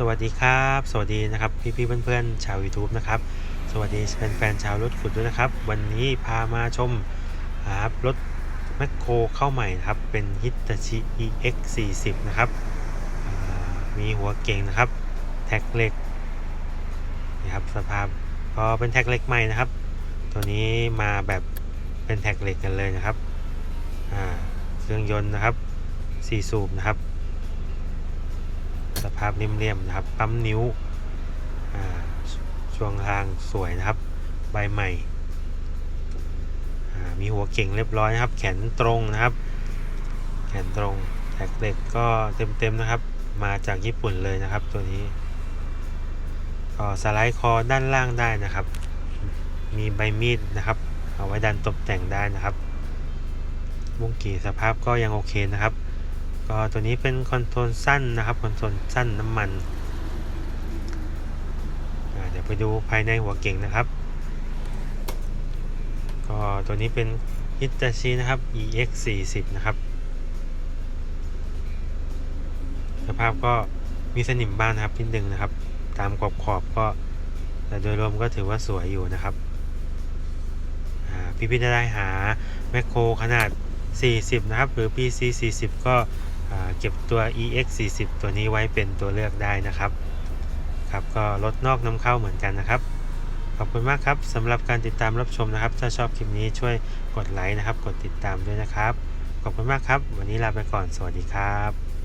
สวัสดีครับ สวัสดีนะครับพี่พี่ๆเพื่อนๆชาว YouTube นะครับ สวัสดีแฟนๆชาวรถขุดด้วยนะครับ วันนี้พามาชมหารถแมคโครเข้าใหม่นะครับ เป็น Hitachi EX 40 นะครับมีหัวเก่งนะครับ แท็กเหล็กนี่ครับสภาพก็เป็นแท็กเหล็กใหม่นะครับ ตัวนี้มาแบบเป็นแท็กเหล็กกันเลยนะครับเครื่องยนต์นะครับ4สูบนะครับ สภาพเรียมๆนะครับ ปั๊มนิ้วช่วงทางสวยนะครับ ใบใหม่ มีหัวเก่งเรียบร้อยนะครับ แขนตรงนะครับ แขนตรงแท็กเหล็กก็เต็มๆนะครับ มาจากญี่ปุ่นเลยนะครับตัวนี้ ก็สไลด์คอด้านล่างได้นะครับ มีใบมีดนะครับ เอาไว้ดันตกแต่งได้นะครับมุ้งกี่สภาพก็ยังโอเคนะครับ ก็ตัวนี้เป็นคอนโทรลสั้นนะครับคอนโทรลสั้นน้ำมันเดี๋ยวไปดูภายในหัวเก่งนะครับ ก็ตัวนี้เป็น Hitachi นะครับ EX 40นะครับ สภาพก็มีสนิมบ้างนะครับนิดนึงนะครับ ตามขอบขอบก็ แต่โดยรวมก็ถือว่าสวยอยู่นะครับพี่พี่จะได้หาแมคโครขนาด 40 นะครับ หรือ PC 40 ก็ เก็บตัว EX 40ตัวนี้ไว้เป็นตัวเลือกได้นะครับ ครับก็ลดนอกน้ำเข้าเหมือนกันนะครับ ขอบคุณมากครับสำหรับการติดตามรับชมนะครับ ถ้าชอบคลิปนี้ช่วยกดไลค์นะครับ กดติดตามด้วยนะครับ ขอบคุณมากครับ วันนี้ลาไปก่อนสวัสดีครับ